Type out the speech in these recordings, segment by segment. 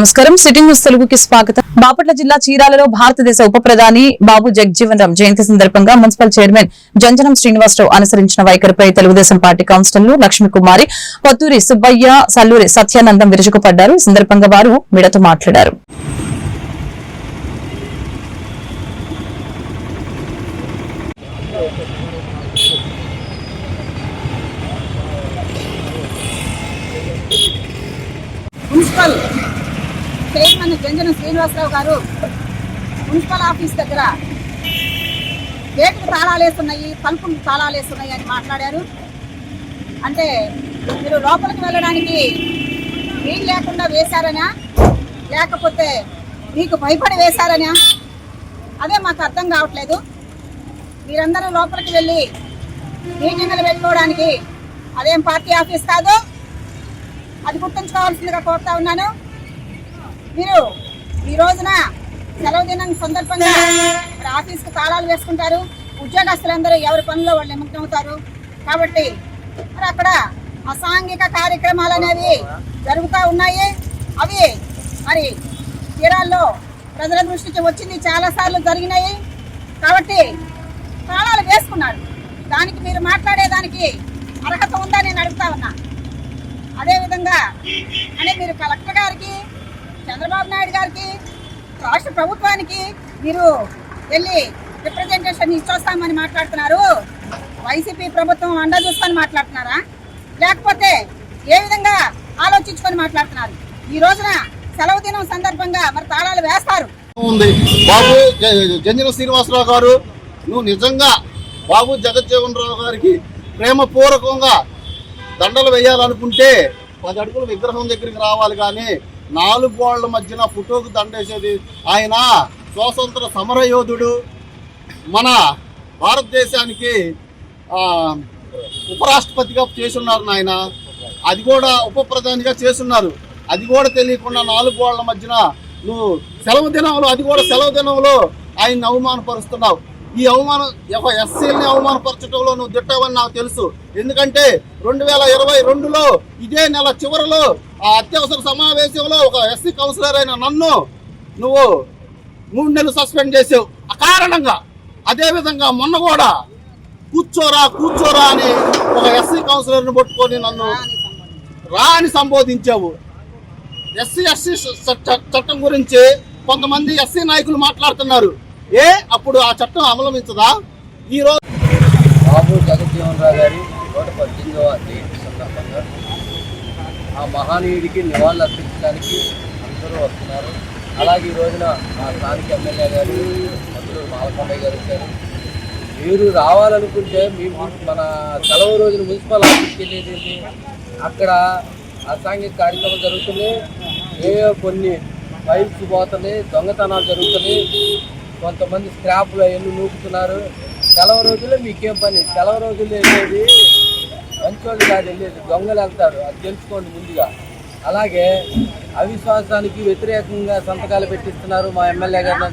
నమస్కారం. City news తెలుగుకి స్వాగతం. బాపట్ల జిల్లా చీరాలలో భారతదేశ ఉప ప్రధాని బాబు జగజీవన్ రామ్ జయంతి సందర్భంగా మున్సిపల్ చైర్మన్ జంజనం శ్రీనివాసరావు అనుసరించిన వైఖరిపై తెలుగుదేశం పార్టీ కౌన్సిలర్లు లక్ష్మీకుమారి పొత్తూరి సుబ్బయ్య సల్లూరి సత్యానందం విరుచుకుపడ్డారు. ఈ సందర్భంగా వారు మీడతో మాట్లాడారు. మున్సిపల్ చైర్మన్ జంజన శ్రీనివాసరావు గారు మున్సిపల్ ఆఫీస్ దగ్గర గేట్లు తాళాలేస్తున్నాయి తలుపులు తాళాలేస్తున్నాయి అని మాట్లాడారు. అంటే మీరు లోపలికి వెళ్ళడానికి వీలు లేకుండా వేశారనా? లేకపోతే మీకు భయపడి వేశారనా? అదే మాకు అర్థం కావట్లేదు. మీరందరూ లోపలికి వెళ్ళి మీటింగ్లు పెట్టుకోవడానికి అదేం పార్టీ ఆఫీస్ కాదు? అది గుర్తుంచుకోవాల్సిందిగా కోరుతా ఉన్నాను. మీరు ఈ రోజున సెలవు దినం సందర్భంగా మరి ఆఫీస్కి తాళాలు వేసుకుంటారు. ఉద్యోగస్తులందరూ ఎవరి పనిలో వాళ్ళు నిమగ్నమవుతారు. కాబట్టి మరి అక్కడ అసాంఘిక కార్యక్రమాలు అనేవి జరుగుతూ ఉన్నాయి. అవి మరి తీరాల్లో ప్రజల దృష్టికి వచ్చింది. చాలాసార్లు జరిగినాయి. కాబట్టి తాళాలు వేసుకున్నారు. దానికి మీరు మాట్లాడేదానికి అర్హత ఉందా నేను అడుగుతా ఉన్నా. అదేవిధంగా అంటే మీరు కలెక్టర్ గారికి చంద్రబాబు నాయుడు గారికి రాష్ట్ర ప్రభుత్వానికి మీరు వెళ్ళి రిప్రజెంటేషన్ ఇచ్చొస్తామని మాట్లాడుతున్నారు. వైసీపీ ప్రభుత్వం అండ చూసుకొని మాట్లాడుతున్నారా? లేకపోతే ఏ విధంగా ఆలోచించుకొని మాట్లాడుతున్నారు? ఈ రోజున సెలవు దినం సందర్భంగా మరి తాళాలు వేస్తారు. ఉంది. బాబు జంజన శ్రీనివాసరావు గారు నువ్వు నిజంగా బాబు జగజ్జీవన్ రావు గారికి ప్రేమపూర్వకంగా దండలు వేయాలనుకుంటే పది అడుగుల విగ్రహం దగ్గరికి రావాలి కానీ నాలుగు గోళ్ళ మధ్యన ఫోటోకు దండేసేది ఆయన స్వాతంత్ర సమరయోధుడు. మన భారతదేశానికి ఉపరాష్ట్రపతిగా చేసున్నారు నాయన. అది కూడా ఉప ప్రధానిగా చేస్తున్నారు అది కూడా తెలియకుండా నాలుగు గోళ్ళ మధ్యన నువ్వు సెలవు దినంలో అది కూడా సెలవు దినంలో ఆయన్ని అవమానపరుస్తున్నావు. ఈ అవమానం ఒక ఎస్సీలని అవమానపరచడంలో నువ్వు తిట్టావని నాకు తెలుసు. ఎందుకంటే రెండు వేల ఇరవై రెండులో ఇదే నెల చివరిలో ఆ అత్యవసర సమావేశంలో ఒక ఎస్సీ కౌన్సిలర్ అయిన నన్ను నువ్వు మూడు నెలలు సస్పెండ్ చేసావు. అకారణంగా అదేవిధంగా మొన్న కూడా కూర్చోరా కూర్చోరా అని ఒక ఎస్సీ కౌన్సిలర్ని పట్టుకొని నన్ను రా అని సంబోధించావు. ఎస్సీ ఎస్సీ చట్టం గురించి కొంతమంది ఎస్సీ నాయకులు మాట్లాడుతున్నారు. ఏ? అప్పుడు ఆ చట్టం అమలమించదా? ఈ రోజు బాబు జగజ్జీవన్ రావు గారి నూట పద్దెనిమిదవ జయంతి సందర్భంగా ఆ మహానీయుడికి నివాళులు అర్పించడానికి అందరూ వస్తున్నారు. అలాగే ఈ రోజున మా స్థానిక ఎమ్మెల్యే గారు మంత్రులు మాలకొండయ్య గారు వచ్చారు. మీరు రావాలనుకుంటే మీ మన సెలవు రోజున మున్సిపల్ ఆఫీస్కి వెళ్ళేది అక్కడ అసాంఘిక కార్యక్రమం జరుగుతుంది ఏ కొన్ని ఫైల్స్ పోతున్నాయి దొంగతనాలు జరుగుతున్నాయి. కొంతమంది స్క్రాప్లు అవన్నీ నూపుతున్నారు సెలవు రోజుల్లో మీకేం పని? సెలవు రోజుల్లో వెళ్ళేది మంచోళ్ళు కాదు వెళ్ళేది దొంగలు వెళ్తారు. అది తెలుసుకోండి ముందుగా. అలాగే అవిశ్వాసానికి వ్యతిరేకంగా సంతకాలు పెట్టిస్తున్నారు మా ఎమ్మెల్యే గారు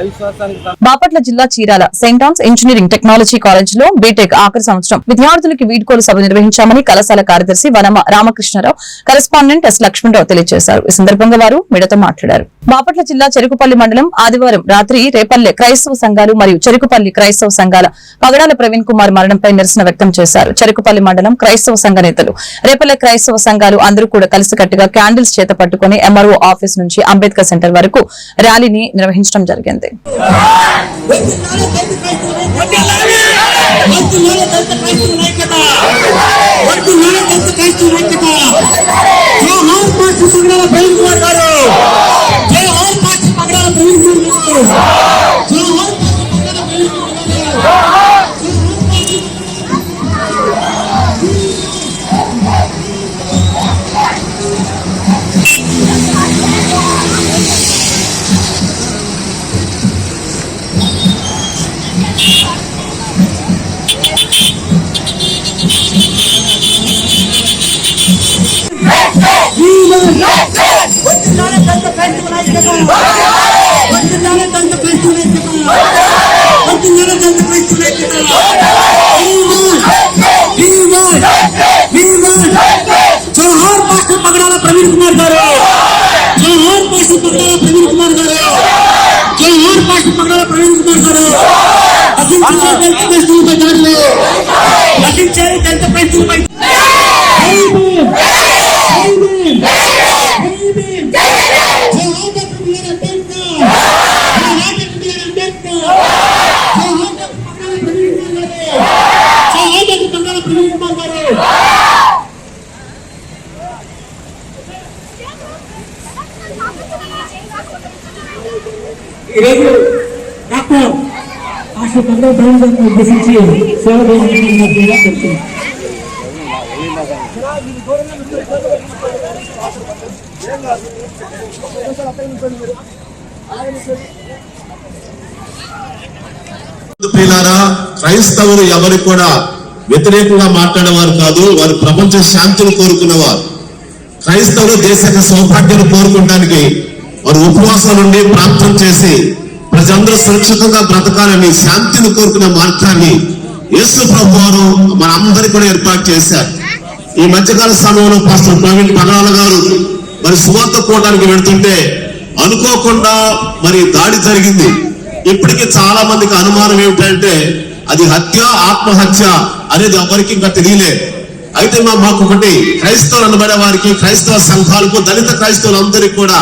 అవిశ్వాసానికి బాపట్ల జిల్లా Chirala Saint Thomas engineering technology కాలేజ్లో బీటెక్ ఆఖరి సంవత్సరం విద్యార్థులకి వీడ్కోలు సభ నిర్వహించామని కళాశాల కార్యదర్శి వనమ రామకృష్ణారావు కరెస్పాండెంట్ ఎస్ లక్ష్మణరావు తెలియజేశారు. ఈ సందర్భంగా వారు మిడతో మాట్లాడారు. బాపట్ల జిల్లా చెరుకుపల్లి మండలం ఆదివారం రాత్రి రేపల్లె క్రైస్తవ సంఘాలు మరియు చెరుకుపల్లి క్రైస్తవ సంఘాల పగడాల ప్రవీణ్ కుమార్ మరణంపై నిరసన వ్యక్తం చేశారు. చెరుకుపల్లి మండలం క్రైస్తవ సంఘ నేతలు. రేపల్లె క్రైస్తవ సంఘాలు అందరూ కూడా కలిసికట్టుగా క్యాండిల్స్ చేత పట్టుకుని ఎంఆర్ఓ ఆఫీస్ నుంచి అంబేద్కర్ సెంటర్ వరకు ర్యాలీని నిర్వహించడం జరిగింది. జోహార్ మాస్టర్ పగడాల ప్రవీణ్ కుమార్ గారు. జోహార్ పాస్టర్ పగడాల ప్రవీణ్ కుమార్ గారు. జోహార్ పాస్టర్ పగడాల ప్రవీణ్ కుమార్ గారు రచించారు దళిత క్రైస్తవులపై దాడులు రచించారు దళిత క్రైస్తవులపై జై భీమ్! జై భీమ్! జై భీమ్! జోహార్ డాక్టర్ బిఆర్ అంబేద్కర్ జోహార్ డాక్టర్ బిఆర్ అంబేద్కర్ జోహార్ డాక్టర్ పగడాల ప్రవీణ్ కుమార్ గారు జోహార్ డాక్టర్ పగడాల ప్రవీణ్ కుమార్ గారు ఈరోజు డాక్టర్ డాక్టర్ పగడ ప్రవీణ్ గారిని ఉద్దేశించి సేవ చేయాలని చెప్తున్నాను ప్రియులారా క్రైస్తవులు ఎవరు కూడా వ్యతిరేకంగా మాట్లాడేవారు కాదు వారు ప్రపంచ శాంతిని కోరుకునేవారు. క్రైస్తవులు దేశ యొక్క సౌభాగ్యాన్ని కోరుకోవడానికి వారు ఉపవాసం నుండి ప్రార్థన చేసి ప్రజలందరూ సురక్షితంగా బ్రతకాలని శాంతిని కోరుకునే మార్గాన్ని యేసు ప్రభు వారు మనందరికీ కూడా ఏర్పాటు చేశారు. ఈ మధ్యకాల సమయంలో పాస్టర్ ప్రవీణ్ పగడాల గారు మరి సువార్త కోటానికి వెళ్తుంటే అనుకోకుండా మరి దాడి జరిగింది. ఇప్పటికీ చాలా మందికి అనుమానం ఏమిటంటే అది హత్య ఆత్మహత్య అనేది ఎవరికి ఇంకా తెలియలేదు. అయితే మా మాకు ఒకటి క్రైస్తవులు అనబడే వారికి క్రైస్తవ సంఘాలకు దళిత క్రైస్తవులందరికీ కూడా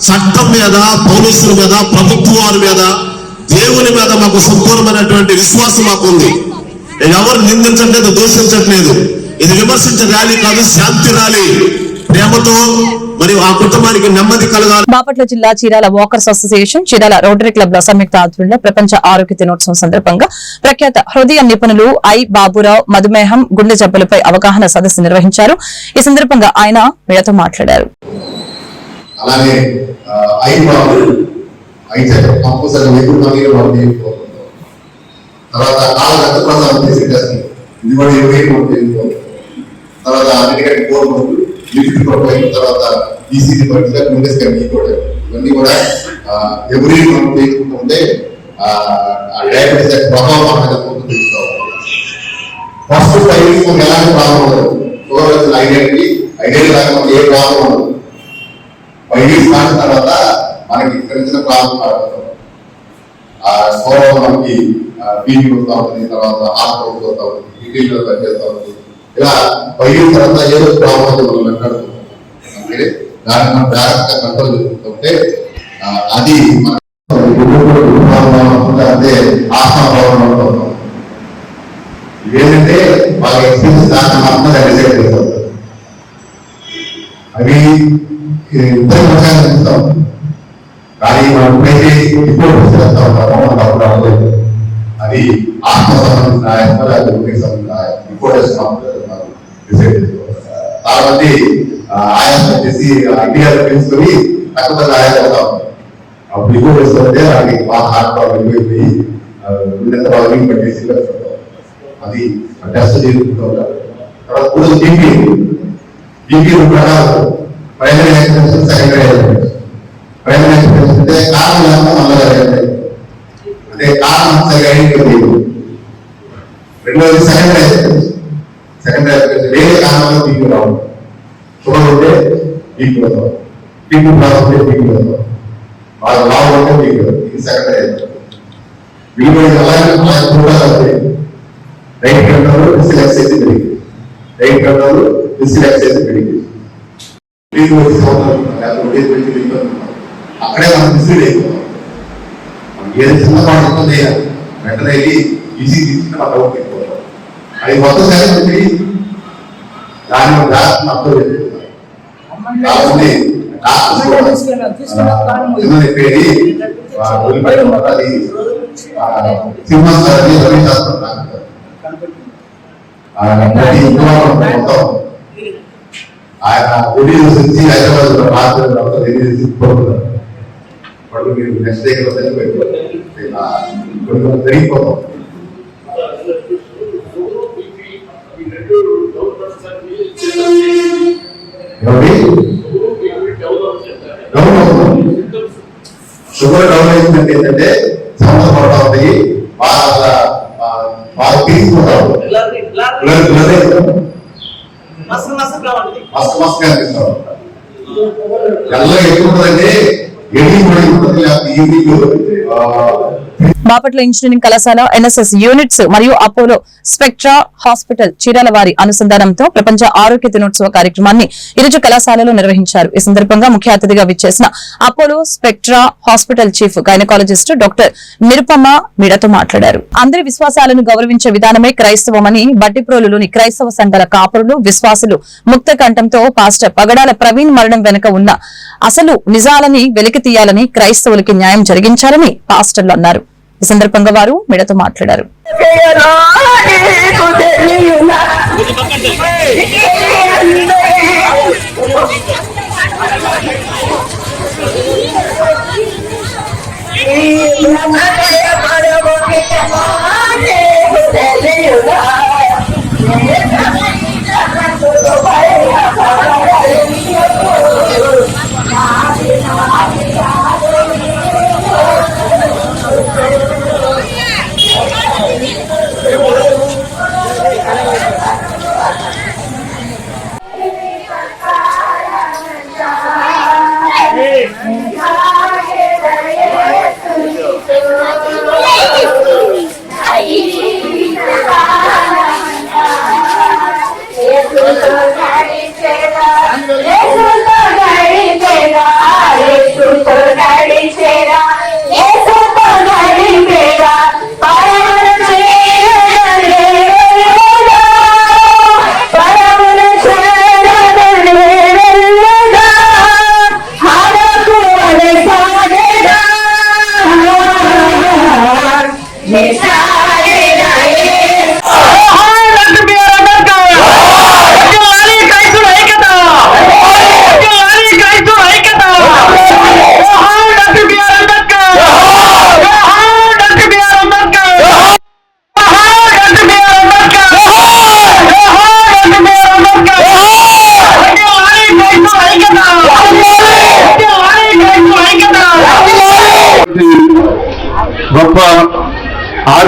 చట్టం మీద పోలీసుల మీద ప్రభుత్వాల మీద దేవుని మీద మాకు సంపూర్ణమైనటువంటి విశ్వాసం మాకు ఉంది నేను ఎవరు నిందించట్లేదు దూషించట్లేదు. ఇది విమర్శించే ర్యాలీ కాదు శాంతి ర్యాలీ. ప్రేమతో బాపట్ల జిల్లా Chirala walkers association Chirala rotary club ల సంయుక్త ఆధ్వర్యంలో ప్రపంచ ఆరోగ్య దినోత్సవం సందర్భంగా ప్రఖ్యాత హృదయ నిపుణులు ఐ బాబురావు మధుమేహం గుండె జబ్బులపై అవగాహన సదస్సు నిర్వహించారు. ఈ సందర్భంగా ఆయన మీడతో మాట్లాడారు. అలాగే ఐదు ఐ కంపల్సరీ ఎప్పుడు మనకి మనం తర్వాత నాలుగు రక్త ప్రసాదం చేసే టెస్ట్ ఇది కూడా ఇరవై మనం తర్వాత అన్నిటికంటే కోర్ మందులు లిఫ్ట్ ప్రొఫైల్ తర్వాత ఈసీజీ పరీక్ష గుండె స్కాన్ కూడా ఇవన్నీ కూడా ఎవరి మనం చేసుకుంటుంటే డయాబెటీస్ యొక్క ప్రభావం మన మీద ముందు తెలుసుకోవాలి. ఫస్ట్ ఫైవ్ ఎలాంటి ప్రాబ్లం ఉండదు. ఐడెంటిటీ ఐడెంటిటీ ఏ ప్రాబ్లం ఉండదు. ఫైవ్ స్థానం తర్వాత మనకి తెలిసిన ప్రాబ్లం ఆ స్కోర్ మనకి బీపీ వస్తూ ఉంటుంది తర్వాత హార్ట్ వస్తూ ఉంటుంది కిడ్నీలో పనిచేస్తూ ఉంటుంది. ఇలా ఫైవ్ తర్వాత ఏదో ప్రాబ్లం ఉంది మనం వెంటాడుతున్నాం అంటే దాన్ని మనం జాగ్రత్తగా కంట్రోల్ చేసుకుంటుంటే అది మన అంటే ఆత్మ ఇవేంటంటే వాళ్ళ ఎక్స్పీరియన్స్ దాన్ని మాత్రం డిసైడ్ చేస్తారు అవి ఇద్దరు పక్షాలు చూస్తాం కానీ మనం ఎప్పుడైతే రిపోర్ట్ చేస్తా ఉంటామో మనకు అప్పుడు అవ్వలేదు అది ఆత్మ సంబంధించిన ఆయన అది ఉనికి సంబంధించిన రిపోర్ట్ చేస్తున్నాం డిసైడ్ చేసుకోవాలి చాలా మంది ఆయన వచ్చేసి ఐడియాలు తెలుసుకొని తక్కువ ఆయన అవుతా ఉంటారు అప్పుడు రిపోర్ట్ చేస్తుంటే అది మా హార్ట్ ప్రాబ్లం అయిపోయి ఎంత బాగా పట్టేసి వెళ్తుంటాం అది టెస్ట్ చేసుకుంటూ ఉంటారు తర్వాత కూడా బీపీ బీపీ ప్రకారం primary hypertension secondary hypertension primary hypertension అంటే కారణం లేకుండా నల్లగా అంటే కారణం సరిగా తెలియదు రెండోది సెకండరీ హైపర్టెన్షన్ సెకండరీ హైపర్టెన్షన్ వేరే కారణంలో బీపీ రావడం షుగర్ ఉంటే బీపీ వస్తాం బీపీ ప్రాబ్లం ఉంటే బీపీ వస్తాం వాళ్ళు లావు ఉంటే బీపీ ఇది సెకండరీ హైపర్టెన్షన్ వీళ్ళు అలాగే కూడా రైట్ కంట్రోల్ డిస్లెక్స్ ఎక్సైజ్ పెరిగింది. రైట్ కంట్రోల్ డిస్లెక్స్ ఎక్సైజ్ పెరిగింది వీళ్ళు వచ్చి సంవత్సరం లేకపోతే ఒకటి పెట్టి వెళ్ళిపోతున్నాం. అక్కడే మనం మిస్లీడ్ అయిపోతాం మనం ఏది చిన్న పాట ఉంటుంది వెంటనే వెళ్ళి ఈజీ తీసుకుంటే మనం డౌట్ అయిపోతాం అది దాని అర్థం కాబట్టి రవి శాస్త్రం డాక్టర్ మొత్తం ఆయన ఒడి నుంచి హైదరాబాద్లో రాత్రి తర్వాత ఢిల్లీ తీసుకుపోతున్నారు వాళ్ళు మీరు నెక్స్ట్ డే డౌన్ అవుతుంది షుగర్ డౌన్ అయిందంటే ఏంటంటే సంవత్సరం పడతా ఉంటాయి బాగా బాగా తీసుకుంటా ఉంటాయి బ్లడ్ బ్లడ్ ఎల్ల ఎక్కువ ఉంటుందంటే ఎన్ని ఉంటుంది ఈవినింగ్ బాపట్ల ఇంజనీరింగ్ కళాశాల ఎన్ఎస్ఎస్ యూనిట్స్ మరియు అపోలో స్పెక్ట్రా హాస్పిటల్ చీరాల వారి అనుసంధానంతో ప్రపంచ ఆరోగ్య దినోత్సవ కార్యక్రమాన్ని ఈరోజు కళాశాలలో నిర్వహించారు. ఈ సందర్భంగా ముఖ్య అతిథిగా విచ్చేసిన Apollo Spectra hospital chief gynaecologist doctor Nirupama మీడతో మాట్లాడారు. అందరి విశ్వాసాలను గౌరవించే విధానమే క్రైస్తవమని బట్టిప్రోలులోని క్రైస్తవ సంఘాల కాపురులు విశ్వాసులు ముక్త కంఠంతో పాస్టర్ పగడాల ప్రవీణ్ మరణం వెనుక ఉన్న అసలు నిజాలని వెలికి తీయాలని క్రైస్తవులకి న్యాయం జరిగించాలని పాస్టర్లు అన్నారు. ఈ సందర్భంగా వారు మీడతో మాట్లాడారు.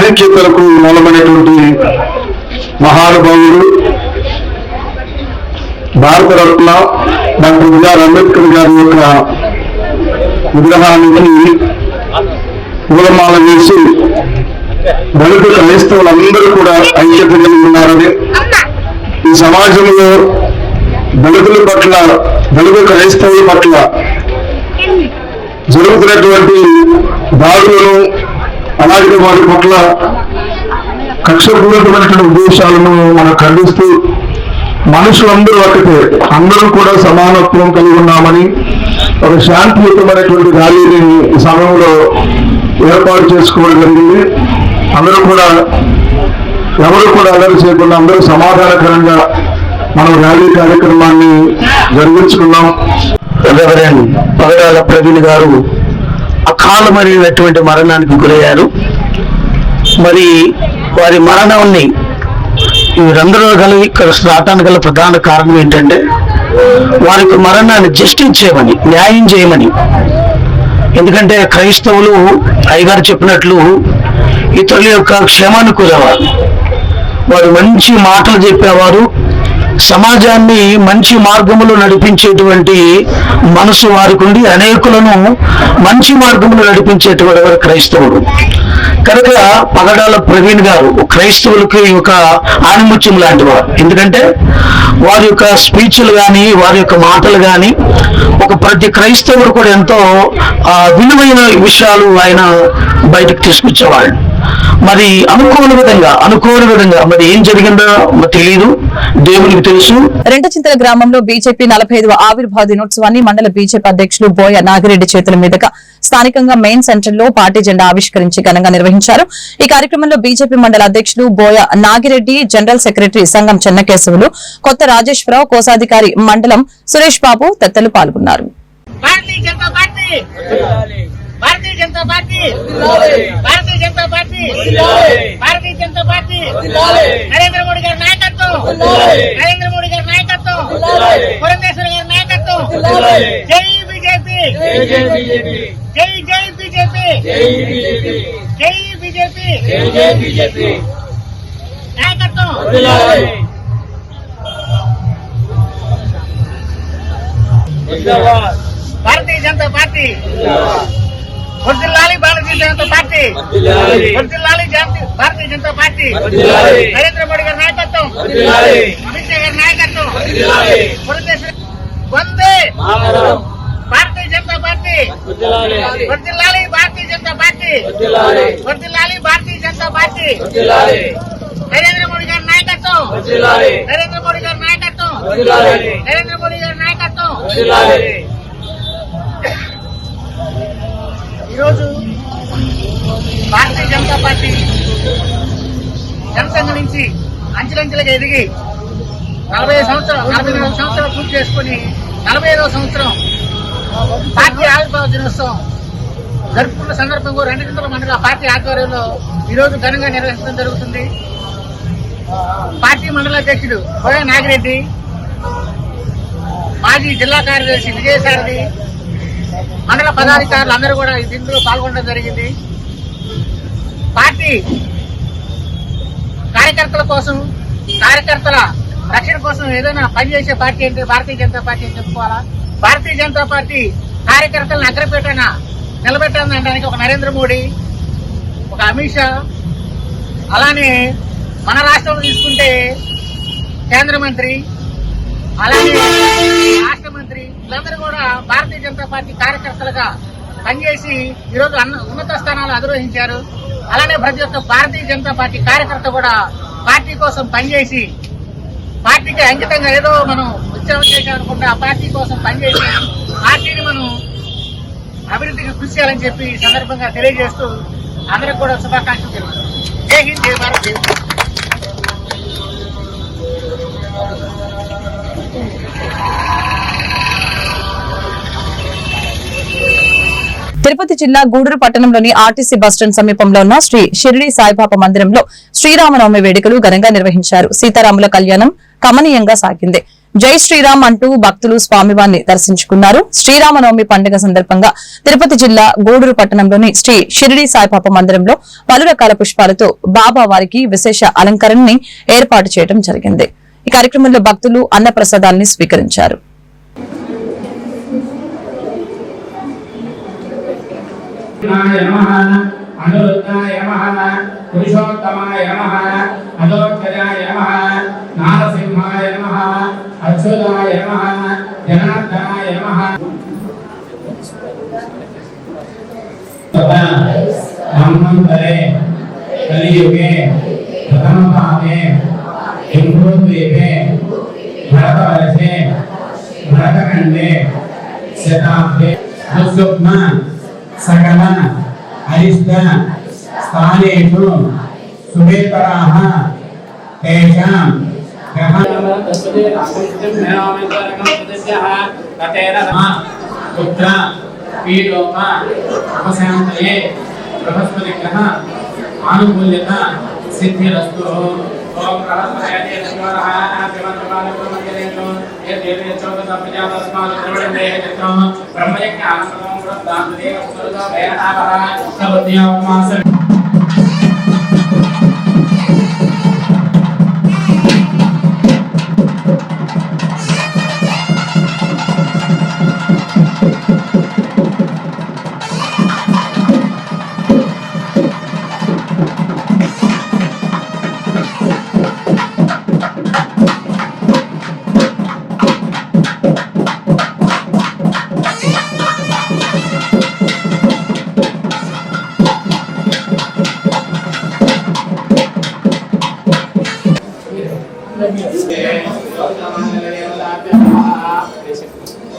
ఆధిక్యతలకు మూలమైనటువంటి మహానుభావుడు భారతరత్న డాక్టర్ బిఆర్ అంబేద్కర్ గారి యొక్క విగ్రహానికి పూలమాల వేసి దళిత క్రైస్తవులందరూ కూడా ఐక్యత కలిగి ఉన్నారని ఈ సమాజంలో దళితుల పట్ల దళిత క్రైస్తవుల పట్ల జరుగుతున్నటువంటి దాడులను అలాగే వారి పట్ల కక్షపూరితమైనటువంటి ఉద్దేశాలను మనం ఖండిస్తూ మనుషులందరూ ఒకటే అందరూ కూడా సమానత్వం కలిగి ఉన్నామని ఒక శాంతియుతమైనటువంటి ర్యాలీని ఈ సమయంలో ఏర్పాటు చేసుకోవడం జరిగింది. అందరూ కూడా ఎవరు కూడా అల్లరి చేయకుండా అందరూ సమాధానకరంగా మనం ర్యాలీ కార్యక్రమాన్ని జరిగించుకున్నాం. రెవరెండ్ పగడాల ప్రవీణ్ గారు అకాలమైనటువంటి మరణానికి గురయ్యారు. మరి వారి మరణాన్ని వీరందరూ గల ఇక్కడ రావటానికి గల ప్రధాన కారణం ఏంటంటే వారికి మరణాన్ని జస్టిస్ చేయమని న్యాయం చేయమని. ఎందుకంటే క్రైస్తవులు అయ్యగారు చెప్పినట్లు ఇతరుల యొక్క క్షేమాన్ని కోరేవారు. వారు మంచి మాటలు చెప్పేవారు సమాజాన్ని మంచి మార్గంలో నడిపించేటువంటి మనసు వారికి ఉండి అనేకులను మంచి మార్గంలో నడిపించేటువంటి వారు క్రైస్తవుడు కనుక పగడాల ప్రవీణ్ గారు క్రైస్తవులకి ఒక ఆనిముత్యం లాంటి వారు. ఎందుకంటే వారి యొక్క స్పీచ్లు కానీ వారి యొక్క మాటలు కానీ ఒక ప్రతి క్రైస్తవుడు కూడా ఎంతో విలువైన విషయాలు ఆయన బయటకు తీసుకొచ్చేవాళ్ళు. మరి అనుకోని విధంగా అనుకోని విధంగా మరి ఏం జరిగిందో తెలియదు దేవునికి తెలుసు. రెంటచింతల గ్రామంలో బీజేపీ నలభై ఐదవ ఆవిర్భావ దినోత్సవాన్ని మండల బీజేపీ అధ్యక్షులు బోయ నాగిరెడ్డి చేతుల మీదుగా స్థానికంగా మెయిన్ సెంటర్లో పార్టీ జెండా ఆవిష్కరించి ఘనంగా నిర్వహించారు. ఈ కార్యక్రమంలో బీజేపీ మండల అధ్యక్షులు బోయ నాగిరెడ్డి జనరల్ సెక్రటరీ సంఘం చెన్నకేశవులు కొత్త రాజేశ్వరరావు కోశాధికారి మండలం సురేష్ బాబు తదితరులు పాల్గొన్నారు. Bharatiya Janata Party Bharatiya Janata Party Bharatiya Janata Party Bharatiya Janata Party Narendra Modi గారి నాయకత్వం నరేంద్ర మోడీ గారి నాయకత్వం పురంధేశ్వరి గారి నాయకత్వం జై బీజేపీ జై జై బీజేపీ జై బీజేపీ నాయకత్వం భారతీయ జనతా పార్టీ వర్దిల్లాలి భారతీయ జనతా పార్టీ వర్దిల్లాలి జాతీయ- భారతీయ జనతా పార్టీ నరేంద్ర మోడీ గారి నాయకత్వం అమిత్ షా గారి నాయకత్వం పురంధేశ్వరి వందే భారతీయ జనతా పార్టీ వర్దిల్లాలి భారతీయ జనతా పార్టీ వర్దిల్లాలి భారతీయ జనతా పార్టీ నరేంద్ర మోడీ గారి నాయకత్వం నరేంద్ర మోడీ గారి నాయకత్వం నరేంద్ర మోడీ గారి నాయకత్వం ఈరోజు భారతీయ జనతా పార్టీ జనసంఘ నుంచి అంచెలంచెలుగా ఎదిగి నలభై సంవత్సరం నలభై నాలుగు సంవత్సరాలు పూర్తి చేసుకుని నలభై ఐదవ సంవత్సరం పార్టీ ఆవిర్భావ దినోత్సవం జరుపుకున్న సందర్భంగా రెండు గంటల మండల పార్టీ ఆధ్వర్యంలో ఈరోజు ఘనంగా నిర్వహించడం జరుగుతుంది. పార్టీ మండల అధ్యక్షుడు కోయ నాగిరెడ్డి మాజీ జిల్లా కార్యదర్శి విజయసారథి మండల పదాధికారులు అందరూ కూడా దీంట్లో పాల్గొనడం జరిగింది. పార్టీ కార్యకర్తల కోసం కార్యకర్తల రక్షణ కోసం ఏదైనా పనిచేసే పార్టీ అంటే భారతీయ జనతా పార్టీ అని చెప్పుకోవాలా? భారతీయ జనతా పార్టీ కార్యకర్తలను అగ్రపేటన నిలబెట్టాలని ఒక నరేంద్ర మోడీ ఒక అమిత్ షా అలానే మన రాష్ట్రంలో తీసుకుంటే కేంద్ర మంత్రి అలాగే రాష్ట్ర వీళ్ళందరూ కూడా భారతీయ జనతా పార్టీ కార్యకర్తలుగా పనిచేసి ఈరోజు అన్న ఉన్నత స్థానాలు అధిరోహించారు అలానే ప్రతి ఒక్క భారతీయ జనతా పార్టీ కార్యకర్త కూడా పార్టీ కోసం పనిచేసి పార్టీకి అంకితంగా ఏదో మనం ఉద్యమం చేయాలనుకుంటే ఆ పార్టీ కోసం పనిచేసి పార్టీని మనం అభివృద్ధికి కృషి చేయాలని చెప్పి ఈ సందర్భంగా తెలియజేస్తూ అందరికి కూడా శుభాకాంక్షలు తెలుపుతున్నాను జై హింద్ జై భారత్ జై హింద్. తిరుపతి జిల్లా గూడూరు పట్టణంలోని ఆర్టీసీ బస్టాండ్ సమీపంలో ఉన్న శ్రీ షిరిడి సాయిబాబా మందిరంలో శ్రీరామనవమి వేడుకలు ఘనంగా నిర్వహించారు. సీతారాముల కళ్యాణం కమనీయంగా సాగింది. జై శ్రీరామ్ అంటూ భక్తులు స్వామివారిని దర్శించుకున్నారు. శ్రీరామనవమి పండుగ సందర్భంగా తిరుపతి జిల్లా గూడూరు పట్టణంలోని శ్రీ షిరిడి సాయిబాబా మందిరంలో పలు రకాల పుష్పాలతో బాబా వారికి విశేష అలంకరణని ఏర్పాటు చేయడం జరిగింది. ఈ కార్యక్రమంలో భక్తులు అన్నప్రసాదాల్ని స్వీకరించారు నాయ నమః అనురుద్ధాయ నమః పురుషోత్తమాయ నమః అదోక్షజాయ నమః నారసింహాయ నమః అచ్యుతాయ నమః జనార్దనాయ నమః. బ్రహ్మంతరే కలియుగే ప్రథమపాదే హిందూద్వీపే భరతవర్షే భరతఖండే శతాబ్దే సుష్మ సకల అరిష్ట స్థానేషు సుభేతరాः తేషాం గ్రహ పుత్ర పీడోమ ఉపశాంతయే బృహస్పతి గ్రహ ఆనుకూల్యత సిద్ధిరస్తు ఓం బృహస్పతి దేవరః శివంతమానకుమజనేషు యదేవే చౌదస ప్రజాతస్మాత్ ద్రవిడే చక్రం బ్రహ్మయజ్ఞ ఆనందం వృద్ధాం దేవ సురదో వేణావర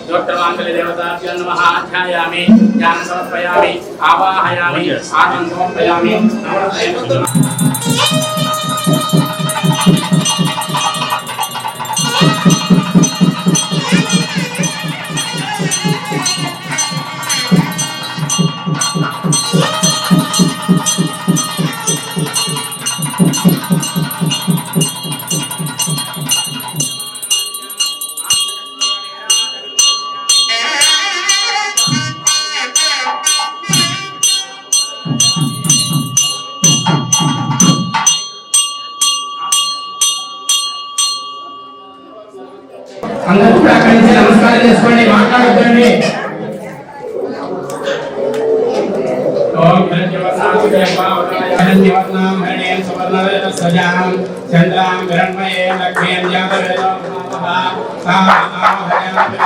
యోగక్రమాంగలి దేవతాభ్యో నమ. ఆధ్యాయామి జ్ఞానం సమర్పయామి ఆవాహయామి ఆత్మం సమర్పయామి. నమస్తే అందరూ కూడా అక్కడి నుంచి నమస్కారం చేసుకోండి మాట్లాడొద్దండి. ఓం హిరణ్యవర్ణాం చంద్రాం హిరణ్మయే లక్ష్మీం జాతవేదో సా ఆమహయామి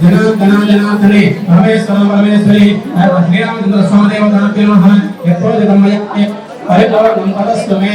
జనార్దనార్దనాథనే పరమేశ్వర పరమేశ్వరి శ్రీరామచంద్ర స్వామి దేవతాభ్యో నమః యత్రోజితమయ పరిపూర్ణం తదస్తు మే